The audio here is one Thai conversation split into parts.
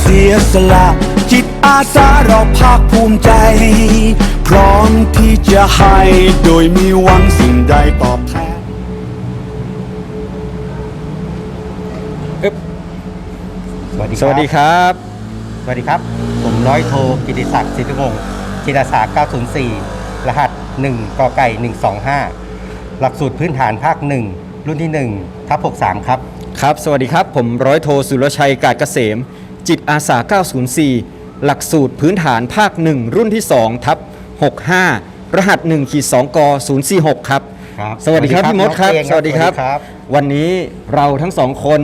เสียสละ จิตอาสาเราภาคภูมิใจ พร้อมที่จะให้โดยมีหวังสิ่งใดตอบแทนสวัสดีสวัสดีครับ สวัสดีครับ ผมร้อยโทกิติศักดิ์สิทธิวงศ์จิตอาสา904 รหัส 1กไก่ 125 หลักสูตรพื้นฐานภาค 1 รุ่นที่ 1 ทับ 63 ครับ ครับ สวัสดีครับ ผมร้อยโทสุรชัยกาดเกษม จิตอาสา 904 หลักสูตรพื้นฐานภาค 1 รุ่นที่ 2 ทับ 65 รหัส1ขีด2ก046 ครับ ครับสวัสดีครับสวัสดีครับพี่มดครับน้องเก่งครับสวัสดีครับ สวัสดีครับ วันนี้เราทั้งสองคน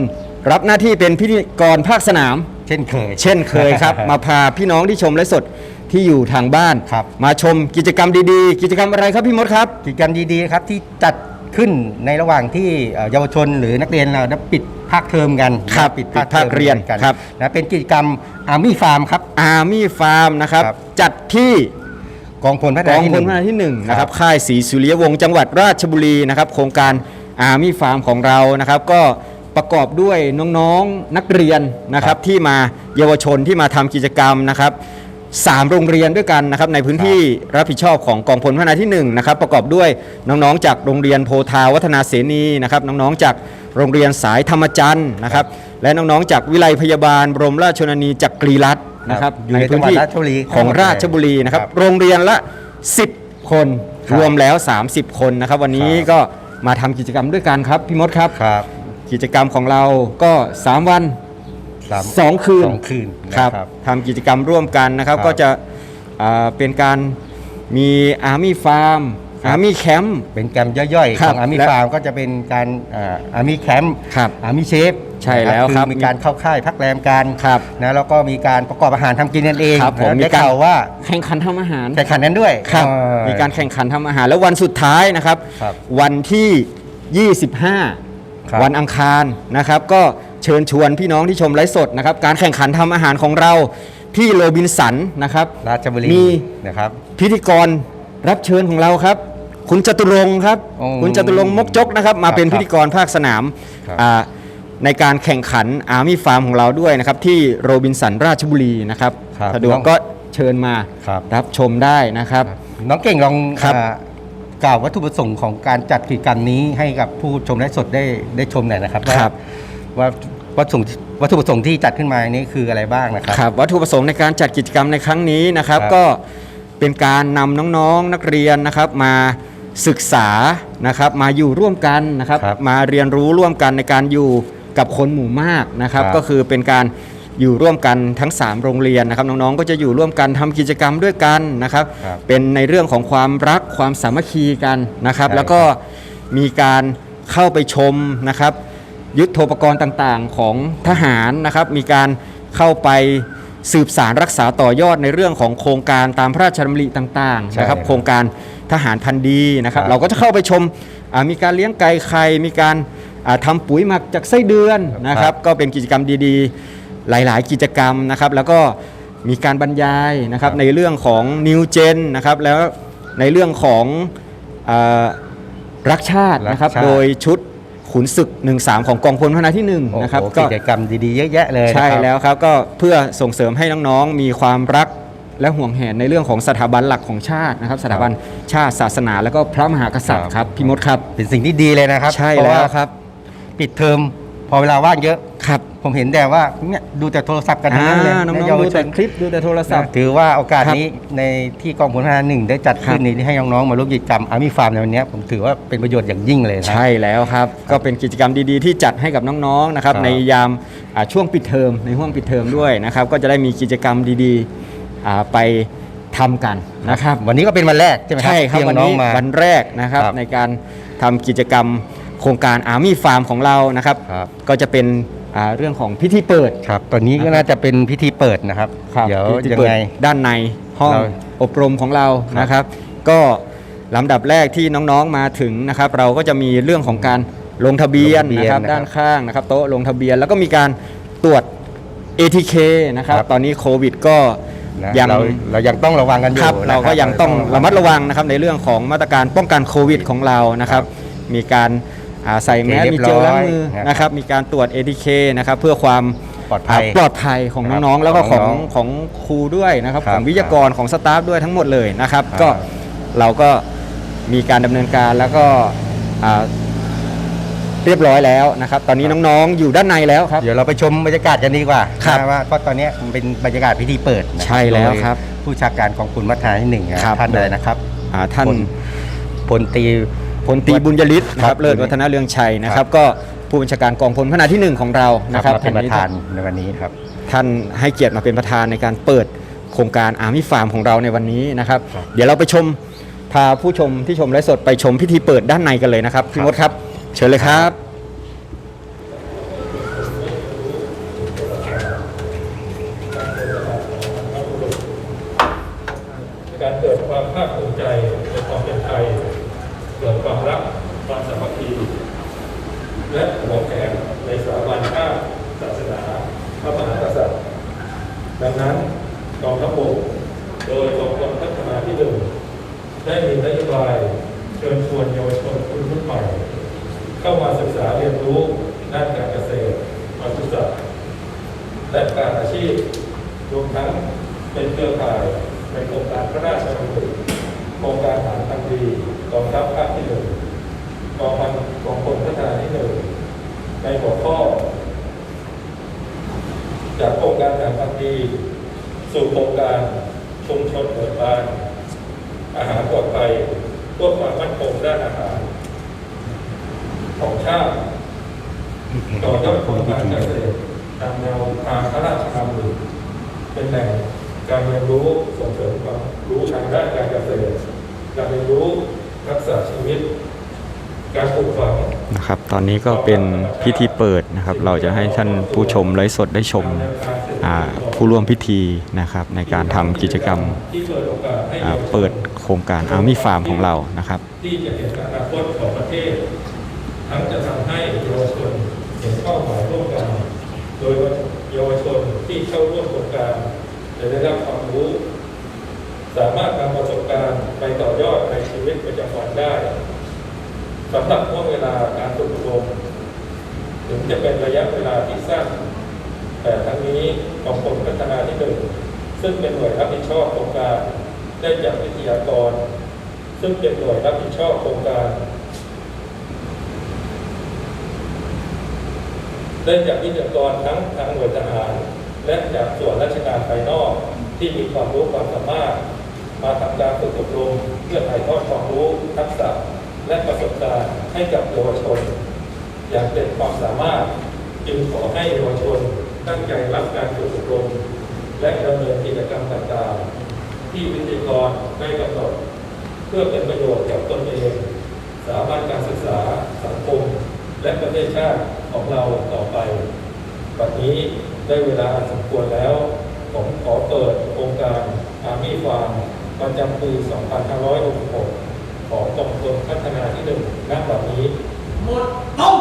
รับหน้าที่เป็นพิธีกรภาคสนาม เช่นเคย เช่นเคยครับ มาพาพี่น้องที่ชมไลฟ์สดที่อยู่ทางบ้าน ครับ มาชมกิจกรรมดีๆ กิจกรรมอะไรครับพี่มดครับ กิจกรรมดีๆนะครับที่จัด ขึ้นในระหว่างที่เอ่อเยาวชนหรือนักเรียนเราได้ปิดภาคเทอมกันครับปิดปิดภาคเรียนกันครับนะเป็นกิจกรรมอาร์มี่ฟาร์มครับอาร์มี่ฟาร์มนะครับครับจัดที่กองพลพัฒกนาองที่พหลนึ่งพนาที่1นะคครัรับบค่ายศรีสุริยวงศ์จังหวัดราชบุรีนะครับ โครงการอาร์มี่ฟาร์มของเรานะครับ ก็ประกอบด้วยน้องๆนักเรียนนะครับ ที่มาเยาวชนที่มาทำกิจกรรมนะครับ สามโรงเรียนด้วยกันนะครับในพื้นที่รับผิดชอบของกองพลพัฒนาที่1นะครับประกอบด้วยน้องๆ จากโรงเรียนโพธาวัฒนาเสนีนะครับน้องๆ จากโรงเรียนสายธรรมจันทร์นะครับและน้องๆ จากวิไลพยาบาลบรมราชชนนีจักรีรัตน์นะครับอยู่ในจังหวัดราชบุรีของราชบุรีนะครับครับโรงเรียนละ 10 คนครับรวมแล้ว 30 คนนะครับ วันนี้ครับก็มาทำกิจกรรมด้วยกันครับพี่มดครับครับกิจกรรมของเราก็ 3 วัน สาม2คืนสองคืนครับนะครับ ทำกิจกรรมร่วมกันนะครับ ครับก็จะอ่าเป็นการมีอาร์มี่ฟาร์มครับ อาร์มี่แคมป์ เป็นแกรมย่อยๆ ครัขบองอาร์มี่และ ฟาร์มก็จะเป็นการอาร์มี่แคมป์ครับ อาร์มี่เชฟใช่แล้วครับมีการเข้าค่ายพักแรมกันครับนะแล้วก็มีการประกอบอาหารทำกินกันเองครับผมนะมีได้การ ข่าวว่าแข่งขันทำอาหาร แข่งขันนั้นด้วยครับเออ มีการแข่งขันทำอาหาร แล้ววันสุดท้ายนะครับ ครับวันที่ครับ25วันอังคารนะครับ ก็ เชิญชวนพี่น้องที่ชมไลฟ์สดนะครับการแข่งขันทำอาหารของเราที่โรบินสันนะครับราชบุรีมีนะครับพิธีกรรับเชิญของเราครับ คุณจตุรงค์ครับโอ้คุณจตุรงค์มกจกนะครับมาครับเป็นครับพิธีกรภาคสนามครับอ่าในการแข่งขันอาร์มี่ฟาร์มของเราด้วยนะครับที่โรบินสันราชบุรีนะครับครับสะดวกน้องก็เชิญมาครับรับชมได้นะครับ น้องเก่งลองครับอ่ากล่าววัตถุประสงค์ของการจัดกิจกรรมนี้ให้กับผู้ชมไลฟ์สดได้ได้ชมหน่อยนะครับว่าครับว่า วัตถุวัตถุประสงค์ที่จัดขึ้นมานี้คืออะไรบ้างนะครับครับ วัตถุประสงค์ในการจัดกิจกรรมในครั้งนี้นะครับครับก็เป็นการนำน้องๆนักเรียนนะครับมาศึกษานะครับมาอยู่ร่วมกันนะครับครับมาเรียนรู้ร่วมกันในการอยู่กับคนหมู่มากนะครับครับ ก็คือเป็นการอยู่ร่วมกันทั้ง 3 โรงเรียนนะครับน้องๆ ก็จะอยู่ร่วมกันทำกิจกรรมด้วยกันนะครับครับ เป็นในเรื่องของความรักความสามัคคีกันนะครับใช่แล้วก็มีการเข้าไปชมนะครับ ยุทโธปกรณ์ต่างๆ ของทหารนะครับ มีการเข้าไปสืบสารรักษาต่อยอดในเรื่องของโครงการตามพระราชดำริต่างๆนะครับใช่ครับโครงการทหารพันธุ์ดีนะครับครับ เราก็จะเข้าไปชมอ่ามีการเลี้ยงไก่ไข่ มีการอ่าทำปุ๋ยหมักจากไส้เดือนนะคครัรับบก็เป็นกิจกรรมดีๆ หลายๆ กิจกรรมนะครับ แล้วก็มีการบรรยายนะครับครับในเรื่องของนิวเจนนะครับ แล้วในเรื่องของอ่ารักชาตินะครับรักชาติโดยชุด ขุนศึก 1-3 ของกองพลพนาที่โอ้1โหนะครับกิจกรรมดีๆเยอะแยะเลยใช่นะครับแล้วครับก็เพื่อส่งเสริมให้น้องๆมีความรักและห่วงแหนในเรื่องของสถาบันหลักของชาตินะครับ สถาบันชาติศาสนา แล้วก็พระมหากษัตริย์ครับพี่มดครับเป็นสิ่งที่ดีเลยนะครับใช่เพราะแล้วว่าครับ ปิดเทอมพอเวลาว่างเยอะครับ ผมเห็นแต่ว่าเนี่ยดูแต่โทรศัพท์กันทั้งนั้นเลยอ่าน้องะๆเยาวดูชแต่นคลิปดูแต่โทรศัพท์นะถือว่าโอกาสครับนี้ในที่กองพลทหารหนึ่งได้จัดขึ้นครับนี้ให้น้องๆมาร่วมกิจกรรมอาร์มี่ฟาร์มในวันนี้ผมถือว่าเป็นประโยชน์อย่างยิ่งเลยนะใช่แล้วครับ ก็เป็นกิจกรรมดีๆ ที่จัดให้กับน้องๆนะครับครับในยามอ่าช่วงปิดเทอมในห่วงปิดเทอมด้วยนะครับก็จะได้มีกิจกรรมดีๆอ่าไปทำกันนะครับวันนี้ก็เป็นวันแรกใช่ไหมครับใช่ครับที่วันน้องนี้ๆมาวันแรกนะครับครับในการทำกิจกรรมโครงการ Army Farm ของเรานะครับครับก็จะเป็น อ่าเรื่องของพิธีเปิด ครับตอนนี้ก็น่าจะเป็นพิธีเปิดนะครับเดี๋ยวพิธียังเปิดไง ด้านในห้องเราอบรมของเราครับ นะครับ ก็ลำดับแรกที่น้องๆมาถึงนะครับ เราก็จะมีเรื่องของการลงทะเบียนลงทะเบียนนะครับนะครับด้านข้างนะครับ โต๊ะลงทะเบียนแล้วก็มีการตรวจ ATK นะครับ ครับ ตอนนี้โควิดก็นะยัง เราเรายังต้องระวังกันอยู่ครับนะเราก็ยังต้องระมัดระวังนะครับในเรื่องของมาตรการป้องกันโควิดของเรานะครับ มีการอ่า ใส่แมสเรียบมีเจลล้างมือร้อยนะครับนะครับมีการตรวจ ATK นะครับเพื่อความปลอดภัยปลอดภัยของครับน้องๆ แล้วก็ขขอองงน้องของครูด้วยนะครับครับของวิทยากรของสตาฟด้วยทั้งหมดเลยนะครับครับก็เราก็มีการดำเนินการแล้วก็อ่าเรียบร้อยแล้วนะครับ ตอนนี้น้องๆ อยู่ด้านในแล้วครับ เดี๋ยวเราไปชมบรรยากาศกันดีกว่าครับนะว่าเพราะตอนเนี้ยมันเป็นบรรยากาศพิธีเปิดนะใช่แล้วครับโดยผู้ชักการกองทุนพัฒนาที่หนึ่งนะครับท่านอะไรนะครับอ่าท่านพลพลตรี พลตรีบุญยฤทธิ์นะคครัรับบเลิศวัฒนเรืองชัยนะคครัรับบก็ผู้บัญชาการกองพลพฒนาที่หนึ่งของเรานะนะคครัรับบเป็นประธานอัในวันนี้ครับท่านให้เกียรติมาเป็นประธานในการเปิดโครงการอาร์มี่ฟาร์มของเราในวันนี้นะครับครับเดี๋ยวเราไปชมพาผู้ชมที่ชมไลฟ์สดไปชมพิธีเปิดด้านในกันเลยนะครับพี่มดครับ เชิญเลยครับ ในการเกิดความภาคภูมิใจในความเป็นไทย เกิดความรักความสามัคคีและหัวแขนในสถาบันชาติศาสนาพระมหากษัตริย์ ดังนั้นกองทัพบกโดยกองพลพัฒนาที่หนึ่งได้มีนโยบายเชิญชวนเยาวชนคนรุ่นใหม่ เข้ามาศึกษาเรียนรู้ด้านการเกษตรปศุสัตว์และการอาชีพรวมทั้งเป็นเครือข่ายในโครงการพระราชดำริโครงการฐานพันดีก องทัพภาคที่หนึ่งกองพันกองพลพัฒนาที่หนึ่งในหัวข้อ จากโครงการหางพันดี สู่โครงการชุมชนเปิดบ้าน อาหารปลอดภัยเพื่อความมั่นคงด้านอาหาร ของชาติ ต่อยอดโครงการเกษตรตามแนวทางพระราชดำริเป็นแหล่งการเรียนรู้ส่งเสริมความรู้ทางด้านการเกษตร การเรียนรู้รักษาชีวิต การปลูกฝัง นะครับ ตอนนี้ก็เป็นพิธีเปิดนะครับ เราจะให้ท่านผู้ชมไลฟ์สดได้ชมผู้ร่วมพิธีนะครับ ในการทำกิจกรรมที่เปิดโอกาสให้อ่าเยาวชนเปิดโครงการอาร์มี่ฟาร์มของเรานะครับที่จะเห็นอนาคตของประเทศ ทั้งจะทำให้เยาวชนเห็นเป้าหมายร่วมกัน โดยเยาวชนที่เข้าร่วมโครงการจะได้รับความรู้ สามารถนำประสบการณ์ไปต่อยอดในชีวิตประจำวันได้ สำหรับห่วงเวลาการฝึกอบรมถึงจะเป็นระยะเวลาที่สั้น แต่ทั้งนี้กองพลพัฒนาที่หนึ่งซึ่งเป็นหน่วยรับผิดชอบโครงการได้จากวิทยากร ซึ่งเป็นหน่วยรับผิดชอบโครงการ ได้จากวิทยากรทั้งทางหน่วยทหาร และจากส่วนราชการภายนอกที่มีความรู้ความสามารถ มาทำการฝึกอบรมเพื่อถ่ายทอดความรู้ทักษะ และประสบการณ์ให้กับเยาวชน อย่างเต็มความสามารถจึงขอให้เยาวชนตั้งใจรับการฝึกอบรมและดำเนินกิจกรรมต่างๆ ที่วิทยากรได้กำหนด เพื่อเป็นประโยชน์กับตนเอง สถาบันการศึกษาสังคม และประเทศชาติของเราต่อไปบัดนี้ได้เวลาสมควรแล้ว ผมขอเปิดโครงการอาร์มี่ฟาร์มประจำปี 2566 ของกองทุนพัฒนาที่หนึ่งณตอนนี้ หมดลง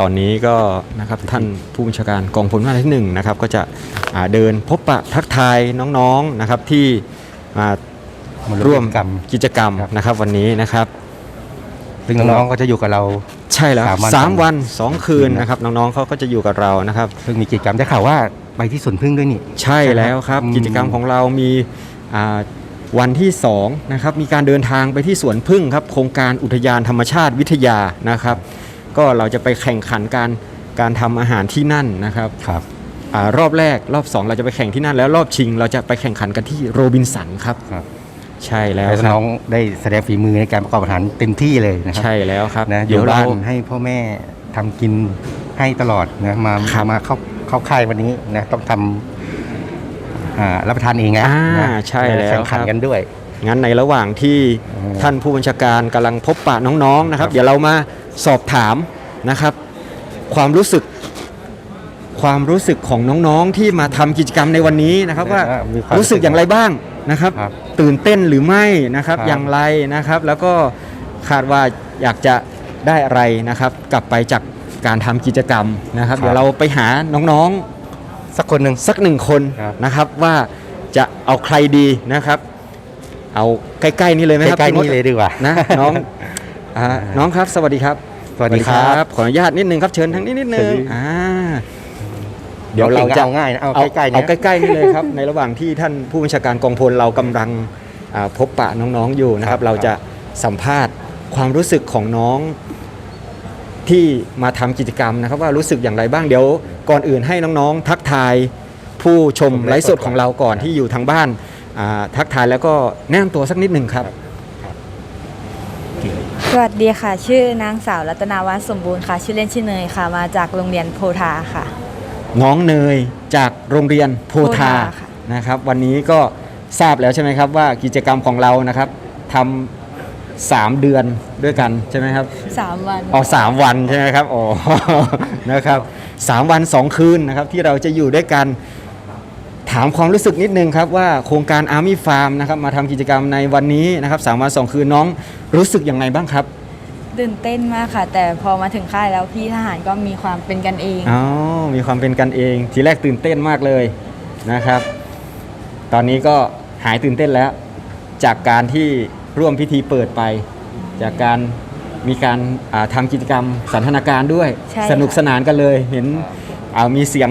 ตอนนี้ก็นะครับท่านผู้บัญชาการกองพลทหารที่หนึ่งนะครับก็จะอ่าเดินพบปะทักทายน้องๆนะครับที่มามาร่ร่ววมมกิจกรรมกิจกรรมครับนะครับวันนี้นะครับซึ่งน้องๆก็จะอยู่กับเราใช่แล้วสามวันสามวันสองคืนคืนนะนะครับน้องๆเขาก็จะอยู่กับเรานะครับซึ่งมีกิจกรรมได้ข่าวว่าไปที่สวนพึ่งด้วยนี่ใช่แล้วครับอืมกิจกรรมของเรามีอ่าวันที่2นะครับมีการเดินทางไปที่สวนพึ่งครับโครงการอุทยานธรรมชาติวิทยานะครับ ก็เราจะไปแข่งขันการการทำอาหารที่นั่นนะครับครับอารอบแรกรอบ 2 เราจะไปแข่งที่นั่น แล้วรอบชิง เราจะไปแข่งขันกันที่โรบินสันครับครับ ใช่แล้วแล้วครับน้องได้แสดงฝีมือในการประกอบอาหารเต็มที่เลยนะครัใช่แล้วครับนะอเดี๋ยยู่วเราบ้าน ให้พ่อแม่ทำกินให้ตลอดนะมาครับ มาเข้าเข้าค่ายวันนี้นะต้องทำอ่ารับประทานเองนะอ่านะใช่แล้วแข่งขันครับ กันด้วย งั้นในระหว่างที่อืมท่านผู้บัญชาการกำลังพบปะน้องๆนะครับ เดี๋ยวเรามา สอบถามนะครับ ความรู้สึกความรู้สึกของน้องๆที่มาทำกิจกรรมในวันนี้นะครับ ว่ามีความรู้สึกอย่างไรบ้างนะครับ ครับตื่นเต้นหรือไม่นะครับ ครับ อย่างไรนะครับ แล้วก็คาดว่าอยากจะได้อะไรนะครับ กลับไปจากการทำกิจกรรมนะครับ เดี๋ยวเราไปหาน้องๆสักคนหนึ่งสักหนึ่งคนครับนะครับว่าจะเอาใครดีนะครับ เอาใกล้ๆนี่เลยไหมครับใกล้ๆพี่มดนี่เลยดีกว่านะ น้องอ่าน้องครับสวัสดีครับ สวัสดีครับ ขออนุญาตนิดนึงครับเชิญทั้งนี้นิดนึงเชิญอ่าเดี๋ยวเราจะเอาง่ายนะเอาใกล้ๆนะเอาใกล้ๆนี่เลยครับ ในระหว่างที่ท่านผู้บัญชาการกองพลเรากำลังอ่าพบปะน้องๆอยู่นะครับ เราจะสัมภาษณ์ความรู้สึกของน้องที่มาทำกิจกรรมนะครับว่ารู้สึกอย่างไรบ้างเดี๋ยวก่อนอื่นให้น้องๆ ทักทายผู้ชมไลฟ์สดของเราก่อนที่อยู่ทางบ้านอ่าทักทายแล้วก็แนะนำตัวสักนิดหนึ่งครับ สวัสดีค่ะ ชื่อนางสาวรัตนาวัฒน์สมบูรณ์ค่ะ ชื่อเล่นชื่อเนยค่ะ มาจากโรงเรียนโพธาค่ะ น้องเนยจากโรงเรียนโพธาโพธาค่ะ นะครับ วันนี้ก็ทราบแล้วใช่ไหมครับว่ากิจกรรมของเรานะครับทำสามเดือนด้วยกันใช่ไหมครับ สามวัน อ๋อสามวันใช่ไหมครับอ๋อ นะครับสามวันสองคืนนะครับที่เราจะอยู่ด้วยกัน ถามความรู้สึกนิดนึงครับว่าโครงการ Army Farm นะครับมาทำกิจกรรมในวันนี้นะครับสามวันสองคืนน้อง รู้สึกยังไงบ้างครับตื่นเต้นมากค่ะ แต่พอมาถึงค่ายแล้วพี่ทหารก็มีความเป็นกันเอง อ๋อมีความเป็นกันเอง ทีแรกตื่นเต้นมากเลยนะครับ ตอนนี้ก็หายตื่นเต้นแล้ว จากการที่ร่วมพิธีเปิดไป จากการมีการอ่าทำกิจกรรมสันทนาการด้วย ใช่สนุกสนานกันเลยเห็นอ่ามีเสียง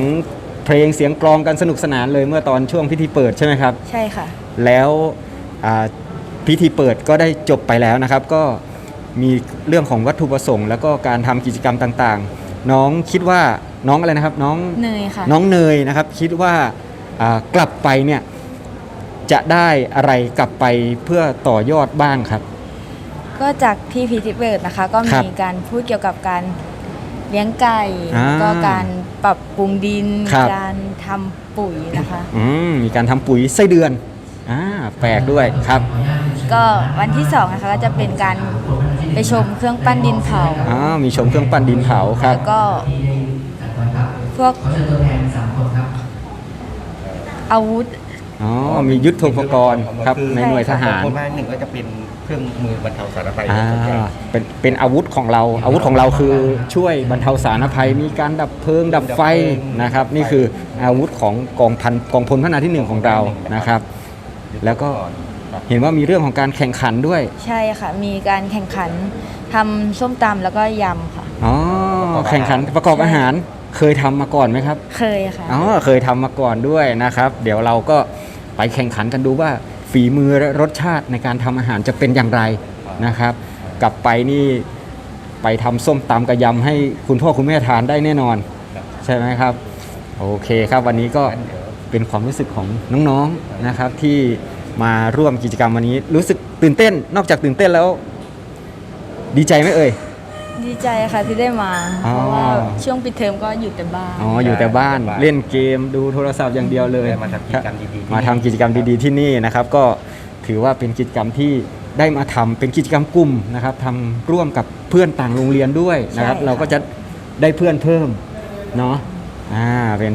เพลงเสียงกลองกันสนุกสนานเลยเมื่อตอนช่วงพิธีเปิดใช่ไหมครับ ใช่ค่ะ แล้วอ่า พิธีเปิดก็ได้จบไปแล้วนะครับ ก็มีเรื่องของวัตถุประสงค์ แล้วก็การทำกิจกรรมต่างๆ น้องคิดว่าน้องอะไรนะครับ น้องเนยค่ะน้องเนยนะครับ คิดว่าอ่ากลับไปเนี่ยจะได้อะไรกลับไปเพื่อต่อยอดบ้างครับ ก็จากที่พีทิเบิร์ดนะคะ ก็ครับมีการพูดเกี่ยวกับการเลี้ยงไก่อ่าก็การปรับปรุงดินครับการทำปุ๋ยนะคะอืมมีการทำปุ๋ยไส้เดือน อ่าแปลกด้วยครับก็วันที่สองนะคะก็จะเป็นการไปชมเครื่องปั้นดินเผาอ่ามีชมเครื่องปั้นดินเผาครับแล้วก็พวกขอเชิญตัวแทนสามคนครับอาวุธ อ๋อมียุทโธปกรณ์ครับในหน่วยทหารคนมาหนึ่งก็จะเป็นเครื่องมือบรรเทาสาธารณภัยอ่าเป็นเป็นอาวุธของเรา อาวุธของเราคือช่วยบรรเทาสาธารณภัย มีการดับเพลิงดับไฟนะครับ นี่คืออาวุธของกองพันกองพลพัฒนาที่หนึ่งของเรานะครับ แล้วก็เห็นว่ามีเรื่องของการแข่งขันด้วย ใช่ค่ะ มีการแข่งขันทำส้มตำแล้วก็ยำค่ะ อ๋อแข่งขันประกอบอาหารเคยทำมาก่อนไหมครับ เคยค่ะ อ๋อเคยทำมาก่อนด้วยนะครับ เดี๋ยวเราก็ไปแข่งขันกันดูว่าฝีมือและรสชาติในการทำอาหารจะเป็นอย่างไรนะครับ กลับไปนี่ไปทำส้มตำกระยำให้คุณพ่อคุณแม่ทานได้แน่นอน ใช่ไหมครับ โอเคครับวันนี้ก็เป็นความรู้สึกของน้องๆนะครับ ที่มาร่วมกิจกรรมวันนี้ รู้สึกตื่นเต้น นอกจากตื่นเต้นแล้ว ดีใจไหมเอ่ย ดีใจค่ะที่ได้มา อ๋อ เพราะว่าช่วงปิดเทอมก็อยู่แต่บ้าน อ๋ออยู่แต่บ้านเล่นเกมดูโทรศัพท์อย่างเดียวเลยได้มาทำกิจกรรมดีๆที่นี่ มาทำกิจกรรมดีๆที่นี่นะครับ ก็ถือว่าเป็นกิจกรรมที่ได้มาทำเป็นกิจกรรมกลุ่มนะครับทำร่วมกับเพื่อนต่างโรงเรียนด้วยนะครับ ใช่ค่ะ เราก็จะได้เพื่อนเพิ่มเนาะอ่าเป็น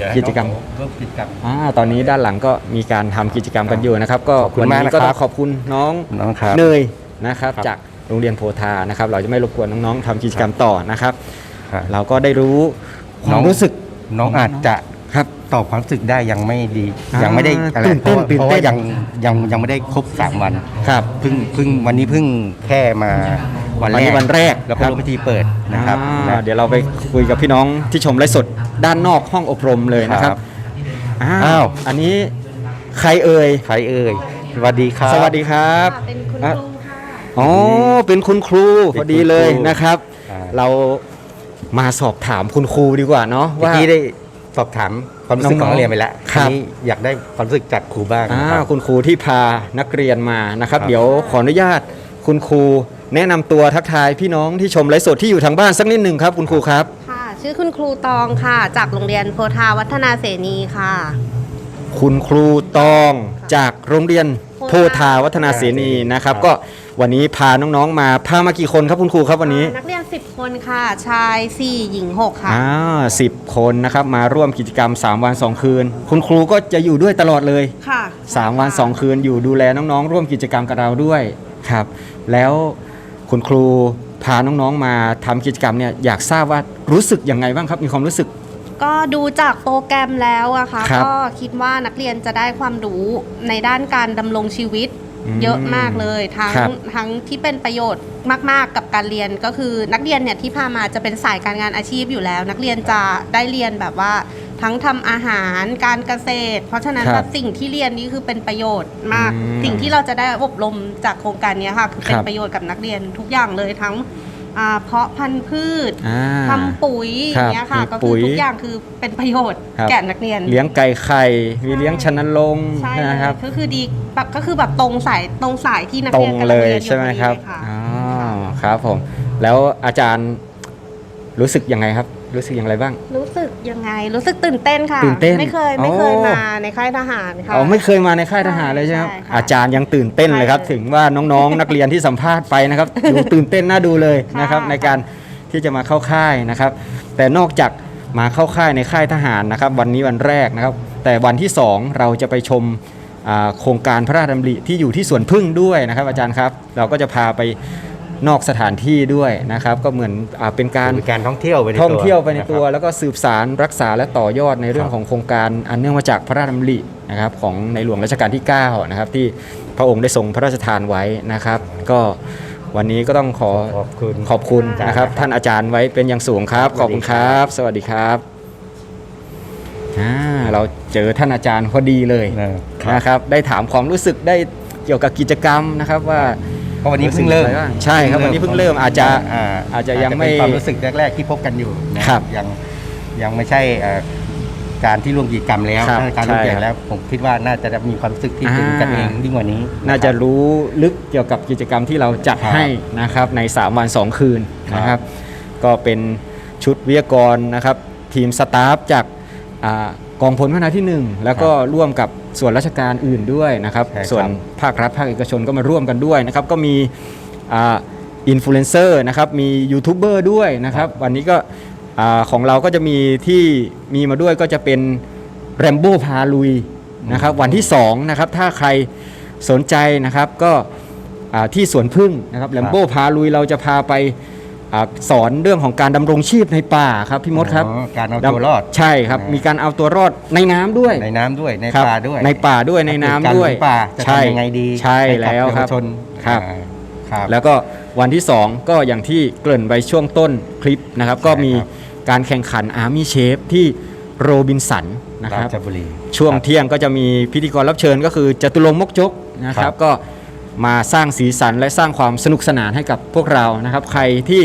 เดี๋ยวให้กิจกรรม น้องเริ่มกิจกรรม อ่าตอนนี้ด้านหลังก็มีการทำกิจกรรมกันอยู่นะครับ ก็ขอบคุณวันมากนี้นะก็ครับต้องขอบคุณน้องน้องครับเนยนะครับ ครับ จากโรงเรียนโพธานะครับ เราจะไม่รบกวนน้องๆทำกิจกรรมต่อนะครับ ครับ เราก็ได้รู้คน้วาอมง รู้สึกน้องอาจจะครับ ตอบความรู้สึกได้ยังไม่ดี อ่ายัยังไม่ได้อะไรตื่นเพเต้น ราะว่าตื่นเพราะเต้ว่านยังยังยังไม่ได้ครบสามวันครับ เพิ่งเพิ่งวันนี้เพิ่งแค่มาวันวันแรนี้กวันแรกแล้วก็ครับ ร่วมพิธีเปิดนะครับอ่านะ เดี๋ยวเราไปคุยกับพี่น้องที่ชมไลฟ์สด ด้านนอกห้องอบรมเลยนะครับครับอ้าอ้าววอันนี้ใครเอ่ยใครเอ่ยสวัสดีครับ สวัสดีครับเป็นคุณอะครูค่ะอ๋อเป็นคุณครูพอดีเลยนะครับอ่าเรามาสอบถามคุณครูดีกว่าเนาะเมื่อว่ากี้ได้สอบถามความรู้สึกของน้องๆนักเรียนไปแล้วครับทีนี้อยากได้ความรู้สึกจากครูบ้างอ่าครับคุณครูที่พานักเรียนมานะครับครับเดี๋ยวขออนุญาตคุณครูแนะนำตัวทักทายพี่น้องที่ชมไลฟ์สดที่อยู่ทางบ้านสักนิดหนึ่งครับคุณครูครับค่ะ ชื่อคุณครูตองค่ะ จากโรงเรียนโพธาวัฒนาเสนีค่ะ คุณครูตองจากโรงเรียนโพธาวัฒนาเสนีนะครับ ก็วันนี้พาน้องๆมาพามากี่คนครับคุณครูครับวันนี้ นักเรียน 10 คนค่ะ ชาย 4 หญิง 6 ค่ะอ่าสิบคนนะครับมาร่วมกิจกรรม 3 วัน 2 คืน คุณครูก็จะอยู่ด้วยตลอดเลย ค่ะ3 วัน 2 คืนอยู่ดูแลน้องๆ ร่วมกิจกรรมกับเราด้วยครับ แล้วคุณครู พาน้องๆมาทำกิจกรรมเนี่ยอยากทราบว่ารู้สึกยังไงบ้างครับ มีความรู้สึก ก็ดูจากโปรแกรมแล้วอะค่ะครับก็คิดว่านักเรียนจะได้ความรู้ในด้านการดำรงชีวิตอืมเยอะมากเลยทั้งครับทั้งที่เป็นประโยชน์มาก ๆ กับการเรียนก็คือนักเรียนเนี่ยที่พามาจะเป็นสายการงานอาชีพอยู่แล้ว นักเรียนจะได้เรียนแบบว่า ทั้งทำอาหารการเกษตร เพราะฉะนั้นครับแบบสิ่งที่เรียนนี่คือเป็นประโยชน์มาก อืมสิ่งที่เราจะได้อบรมจากโครงการเนี้ยค่ะ คือเป็คนรับ ประโยชน์กับนักเรียนทุกอย่างเลยทั้งอ่าเพาะพันธุ์พืชอ่า ทำปุ๋ยอครับย่างเงี้ยค่ะ มีก็ปุ๋คือยทุกอย่างคือเป็นประโยชน์ครับ แก่นักเรียน เลี้ยงไก่ไข่ มีเลี้ยงชนลงค์ใช่นะครับ ก็คือดีแบบก็คือแบบตรงสายตรงสายที่นักตรเรียงนกำลังเลยเรียนอยู่ใช่ไหมครับพอดีเลยค่ะอ๋อ ครับผม แล้วอาจารย์รู้สึกยังไงครับ รู้สึกอย่างไรบ้าง รู้สึกยังไง รู้สึกตื่นเต้นค่ะ ตื่นเต้นไม่เคยไม่เคยอ๋อ มาในค่ายทหารค่ะ อ๋อไม่เคยมาในค่ายทหารเลยใช่ไหมครับใช่ค่ะอาจารย์ยังตื่นเต้นเลยครับ ใช่ถึงว่าน้องๆ นักเรียนที่สัมภาษณ์ไปนะครับ ดูตื่นเต้นน่าดูเลยนะครับค่ะ ในการที่จะมาเข้าค่ายนะครับ แต่นอกจากมาเข้าค่ายในค่ายทหารนะครับ วันนี้วันแรกนะครับ แต่วันที่สองเราจะไปชมอ่าโครงการพระราชดำริที่อยู่ที่สวนพึ่งด้วยนะครับ อาจารย์ครับ เราก็จะพาไป นอกสถานที่ด้วยนะครับ ก็เหมือนอาเป็นการเป็นการท่องเที่ยวไปในตัวท่องเที่ยวไปในตัวะครับแล้วก็สืบสารรักษาและต่อยอดในเรื่องครับของโครงการอันเนื่องมาจากพระราชดำรินะครับของในหลวงรัชกาลที่9นะครับที่พระองค์ได้ทรงพระราชทานไว้นะครับ ก็วันนี้ก็ต้องขอขอบคุณขอบคุณนะครับอาจารย์ท่านอาจารย์ไว้เป็นอย่างสูงครับสขวัอบสดีคุณคครัรับบสวัสดีครับอ่าเราเจอท่านอาจารย์พอดีเลยเออครับนะครับ ได้ถามความรู้สึกได้เกี่ยวกับกิจกรรมนะครับว่า เพราะวันนี้เพิ่งเริ่มรู้สึกอะไรบ้างใช่ครับวันนี้เพิ่งเริ่มอาจจะอาจจะยังไม่เป็นความรู้สึกแรก ๆ ที่พบกันอยู่นะครับยังยังไม่ใช่เอ่อการที่ร่วมกิจกรรมแล้วครับถ้าการร่วมกิจกรรใช่มแล้วผมคิดว่าน่าจะมีความรู้สึกที่เป็นอ่ากันเองยิ่งกว่านี้ น่าจะรู้ลึกเกี่ยวกับกิจกรรมที่เราจัดครับให้นะครับใน 3 วัน 2 คืนนะคครัรับบก็เป็นชุดวิทยากรนะครับ ทีมสตาฟจากอา กองพลพัฒนาที่ 1 แล้วก็ร่วมกับส่วนราชการอื่นด้วยนะครับ ใช่ครับ ส่วนภาครัฐภาคเอกชนก็มาร่วมกันด้วยนะครับ ก็มีอินฟลูเอนเซอร์นะครับ มียูทูบเบอร์ด้วยนะครับ วันนี้ก็อาของเราก็จะมีที่มีมาด้วยก็จะเป็นแรมโบ้พาลุยนะครับ วันที่2นะครับ ถ้าใครสนใจนะครับก็ อ่าที่สวนพึ่งนะครับแรมโบ้พาลุยเราจะพาไป อาสอนเรื่องของการดำรงชีพในป่าครับพี่มดครับอ๋อการเอาตัวรอด ใช่ครับนะมีการเอาตัวรอดในน้ำด้วย ในน้ำด้วยในครับป่าด้วยในป่าด้วยในน้ำด้วยการหลงป่าจะใช่ทำยังไงดีใช่ห้กับแล้วครับเยาวชนครับ อ่าครับ แล้วก็วันที่ 2 ก็อย่างที่เกริ่นไปช่วงต้นคลิปนะครับ ก็มีครับ การแข่งขันอาร์มี่เชฟที่โรบินสันนะครารับชบุรีช่วงครับ เที่ยงก็จะมีพิธีกรรับเชิญก็คือจตุรงค์มกจกนะคครัรับบ ก็ มาสร้างสีสันและสร้างความสนุกสนานให้กับพวกเรานะครับ ใครที่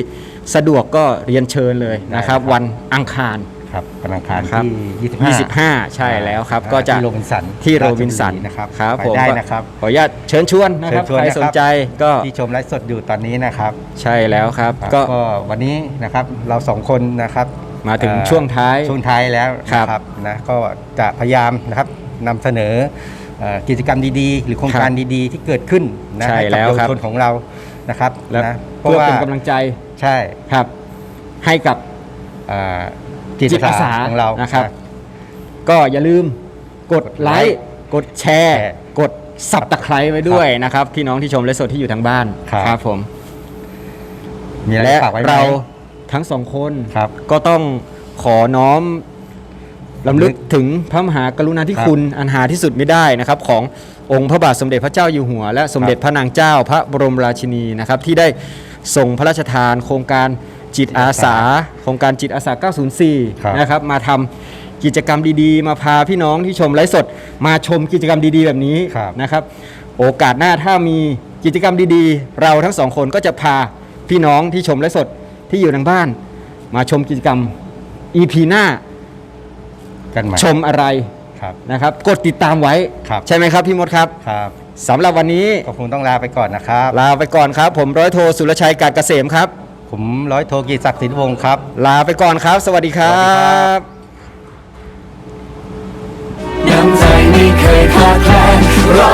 สะดวกก็เรียนเชิญเลยนะครับ วันอังคาร ครับวันอังคารครับ ที่ 25 25 ใช่แล้วครับอ่าก็จะที่โรบินสันที่โรบินสันราชบุรีนะครับครับไปผมได้ก็นะครับ ขออนุญาตเชิญชวนนะครับ เชิญชวนใครนะครับ สนใจก็ที่ชมไลฟ์สดอยู่ตอนนี้นะครับใช่แล้วครับ ครับก็ก็วันนี้นะครับเราสองคนนะครับมาถึงเอ่อช่วงท้าย ช่วงท้ายแล้วครับนะครับนะก็จะพยายามนะครับนำเสนอเอ่อ กิจกรรมดีๆ หรือโครงการดีๆ ที่เกิดขึ้นนะใช่ให้กับแล้วเยาวครับชนของเรานะครับและนะเพื่อเป็นกำลังใจใช่ครับให้กับเอ่อจิตจิตอาอาสาสาของเรานะครับนะก็อย่าลืมกดไลค์กดแชร์แชร์ กดสับตะไคร้ไว้ด้วยนะครับพี่น้องที่ชมและสดที่อยู่ทางบ้านครับผมมีอะไรและฝากไว้ไหมเราทั้งสองคนครับก็ต้องขอน้อม ลำลึกถึงพระมหากรุณาธิคุณอันหาที่สุดไม่ได้นะครับขององค์พระบาทสมเด็จพระเจ้าอยู่หัว และสมเด็จพระนางเจ้าพระบรมราชินีนะครับที่ได้ส่งพระราชทาน โครงการจิตอาสา โครงการจิตอาสาครับ904 นะครับมาทำกิจกรรมดีๆ มาพาพี่น้องที่ชมไลฟ์สด มาชมกิจกรรมดีๆ แบบนี้ครับนะครับ โอกาสหน้าถ้ามีกิจกรรมดีๆ เราทั้งสองคนก็จะพาพี่น้องที่ชมไลฟ์สดที่อยู่ทางบ้าน มาชมกิจกรรม EP หน้า กันใหม่ชมอะไรครับนะครับ กดติดตามไว้ ครับ ใช่ไหมครับพี่มดครับครับสำหรับวันนี้ก็คงต้องลาไปก่อนนะครับ ลาไปก่อนครับ ผมร้อยโทสุรชัยกาดเกษมครับ ผมร้อยโทกิติศักดิ์สิทธิวงศ์ครับ ลาไปก่อนครับ สวัสดีครัสวัสดีครับบน้ำใจไม่เคยขาดแคลนเรา